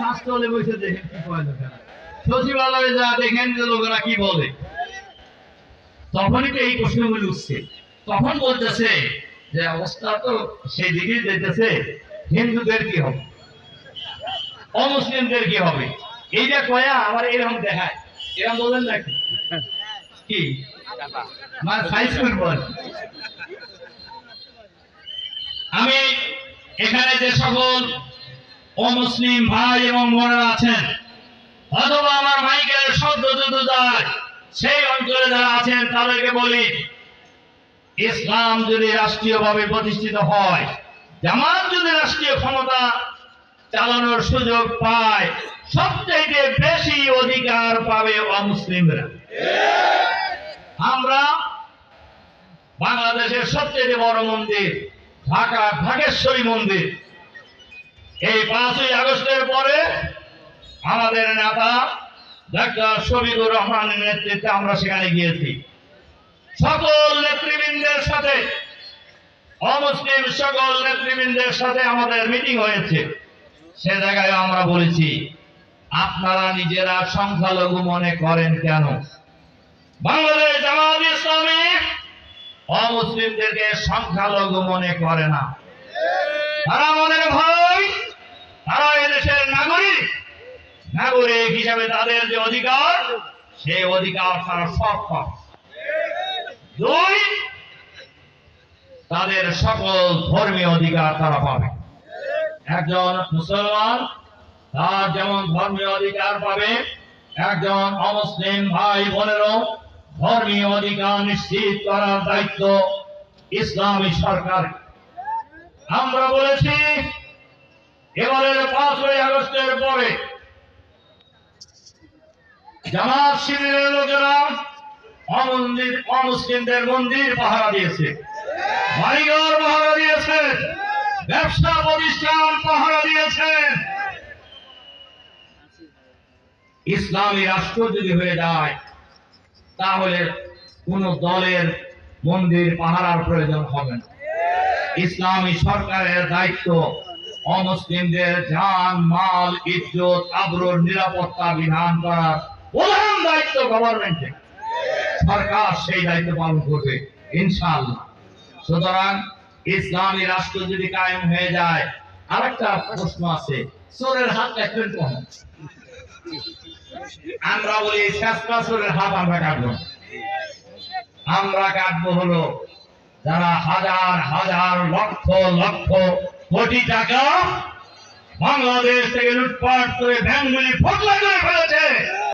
শাস্ত্রলে বসে দেখেন কি সচিবালয়ে যা দেখেন যে লোকেরা কি বলে, তখনই তো এই প্রশ্নগুলি উঠছে। তখন বলতেছে যে অবস্থা তো সেই যেতেছে হিন্দুদের কি হবে? অমুসলিমদের কি হবে? এইটা কয়া আমার এরকম দেখায়। এরকম বলেন নাকি? কি? মানে সাইজ। আমি এখানে যে সকল অমুসলিম ভাই এবং বোনেরা আছেন, অথবা আমার মাইকের শব্দ যদি যায় সেই অঞ্চলে যারা আছেন, তাদেরকে বলি, ইসলাম যদি রাষ্ট্রীয়ভাবে প্রতিষ্ঠিত হয়, জামাত যদি রাষ্ট্রীয় ক্ষমতা চালানোর সুযোগ পায় সবচেয়ে বেশি অধিকার পাবে অমুসলিমরা। আমরা বাংলাদেশের সবচেয়ে বড় মন্দির ঢাকা ঢাকেশ্বরী মন্দির। এই পাঁচই আগস্টের পরে আমাদের নেতা ডাক্তার শফিকুর রহমানের নেতৃত্বে আমরা সেখানে গিয়েছি। সকল নেতৃবৃন্দের সাথে, অমুসলিম সকল নেতৃবৃন্দের সাথে আমাদের মিটিং হয়েছে। সে জায়গায় আমরা বলেছি, আপনারা নিজেরা সংখ্যালঘু মনে করেন কেন? বাংলাদেশ জামাত ইসলামী অমুসলিমদেরকে সংখ্যালঘু মনে করে না। তারা মনে ভয় তারা এদেশের নাগরিক নাগরিক হিসাবে তাদের যে অধিকার, সেই অধিকার তারা সব পাবে দুই, তাদের সকল ধর্মীয় অধিকার তারা পাবে। একজন মুসলমান, তার যেমন ধর্মীয় অধিকার পাবে, একজন অমুসলিম ভাই বোনেরও ধর্মীয় অধিকার নিশ্চিত করার দায়িত্ব ইসলামী সরকার আমরা বলেছি এবারের পাঁচই আগস্টের পরে জামাত শিবিরের লোকেরা অমন্দির, অমুসলিমদের মন্দির পাহারা দিয়েছে। বাড়িঘর পাহারা দিয়েছে। ব্যবসা প্রতিষ্ঠান পাহারা দিয়েছে। ইসলামী রাষ্ট্র যদি হয়ে যায়, তাহলে কোন দলের মন্দির পাহারার প্রয়োজন হবে না। ইসলামী সরকারের দায়িত্ব অমুসলিমদের জান, মাল, ইজ্জত আবরুর নিরাপত্তা বিধান করার প্রধান দায়িত্ব গভর্নমেন্টের সরকার সেই দায়িত্ব পালন করবে, ইনশাআল্লাহ। সুতরাং ইসলামী রাষ্ট্র যদি কায়েম হয়ে যায়, আরেকটা প্রশ্ন আছে, চোরের হাত একজন কম আমরা বলি শেষটা চোরের হাত আমরা কাটবো। আমরা কাটবো হলো, যারা হাজার হাজার, লক্ষ লক্ষ কোটি টাকা বাংলাদেশ থেকে লুটপাট করে ব্যাংকগুলি ফোকলা করে ফেলেছে।